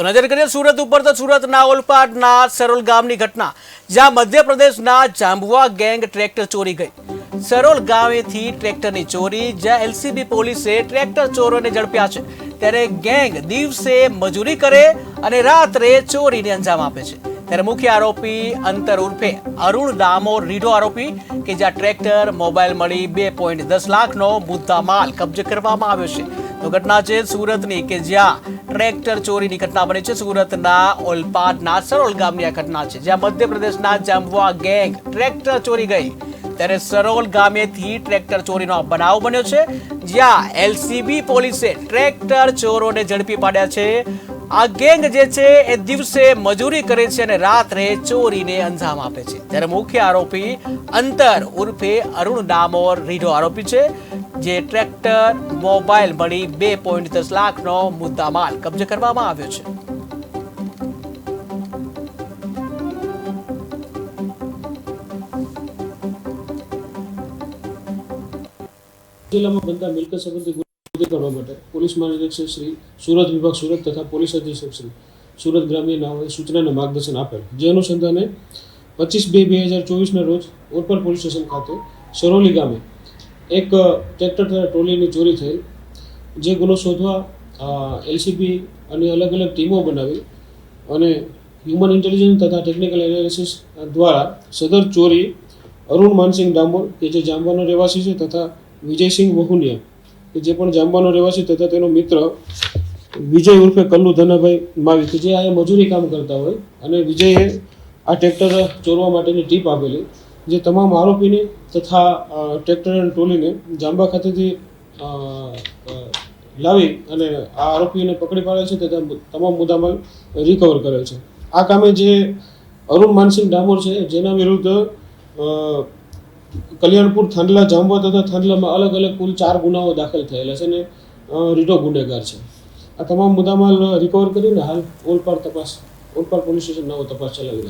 તો નજર કરીએ સુરત ઉપર તો સુરતના ઓલપાડના સરોલ ગામની ઘટના, જ્યાં મધ્યપ્રદેશના જાંબુઆ ગેંગ ટ્રેક્ટર ચોરી ગઈ. સરોલ ગામેથી ટ્રેક્ટરની ચોરી, જ્યાં એલસીબી પોલીસે ટ્રેક્ટર ચોરોને ઝડપ્યા છે. ત્યારે ગેંગ દિવસે મજૂરી કરે અને રાત્રે ચોરીને અંજામ આપે છે. ત્યારે મુખ્ય આરોપી અંતર ઉર્ફે અરુણ દામોર રીઢો આરોપી કે જ્યાં ટ્રેક્ટર, મોબાઈલ મળી બે પોઈન્ટ દસ લાખનો મુદ્દા માલ કબજે કરવામાં આવ્યો છે. તો ઘટના છે સુરતની કે જ્યાં ટ્રેક્ટર ચોરીની ઘટના બની છે. સુરતના ઓલપાડના સરોલ ગામની આ ઘટના છે. જ્યાં મધ્યપ્રદેશના જમવા ગેંગ ટ્રેક્ટર ચોરી ગઈ. ત્યારે સરોલ ગામેથી ટ્રેક્ટર ચોરીનો બનાવ બન્યો છે. જ્યાં એલસીબી પોલીસે ટ્રેક્ટર ચોરોને ઝડપી પાડ્યા છે. આ ગેંગ જે છે, એ દિવસે મજૂરી કરે છે અને રાત્રે ચોરીને અંજામ આપે છે. ત્યારે મુખ્ય આરોપી અંતર ઉર્ફે અરુણ ડામોર રીઢો આરોપી છે. જે ટ્રેક્ટર, મોબાઈલ મળી બે પોઈન્ટ દસ લાખનો મુદ્દામાલ કબજે કરવામાં આવ્યો છે. જિલ્લામાં બનતા મિલકત સંબંધી ગુનો કરવા માટે પોલીસ મહાનિરીક્ષક શ્રી સુરત વિભાગ સુરત તથા પોલીસ અધિક્ષક શ્રી સુરત ગ્રામ્ય નાઓએ સૂચનાને માર્ગદર્શન આપેલ. જે અનુસંધાને પચીસ બે બે હજાર ચોવીસના રોજ ઓરપર પોલીસ સ્ટેશન ખાતે સરોલી ગામે એક ટ્રેક્ટર ટ્રોલીની ચોરી થઈ, જે ગુનો શોધવા એલસીબી અને અલગ અલગ ટીમો બનાવી અને હ્યુમન ઇન્ટેલિજન્સ તથા ટેકનિકલ એનાલિસિસ દ્વારા સદર ચોરી અરુણ માનસિંહ ડામોર, કે જે જામવાનો રહેવાસી છે, તથા વિજયસિંહ વહુનિયા, કે જે પણ જામવાનો રહેવાસી તથા તેનો મિત્ર વિજય ઉર્ફે કલ્લુ ધનાભાઈ માવી, કે જે આ મજૂરી કામ કરતા હોય અને વિજયે આ ટ્રેક્ટર ચોરવા માટેની ટીપ આપેલી. જે તમામ આરોપીને તથા ટ્રેક્ટર અને ટોલીને જાંબા ખાતેથી લાવી અને આ આરોપીને પકડી પાડે છે તથા તમામ મુદ્દામાં રિકવર કરે છે. આ કામે જે અરુણ માનસિંહ ડામોર છે, જેના વિરુદ્ધ કલ્યાણપુર થાંડલા જાંબા તથા થાંડલામાં અલગ અલગ કુલ ચાર ગુનાઓ દાખલ થયેલા છે અને રીટો ગુનેગાર છે. આ તમામ મુદ્દામાલ રિકવર કરીને હાલ ઓલપાડ તપાસ, ઓલપાડ પોલીસ સ્ટેશન નવો તપાસ ચલાવી રહ્યા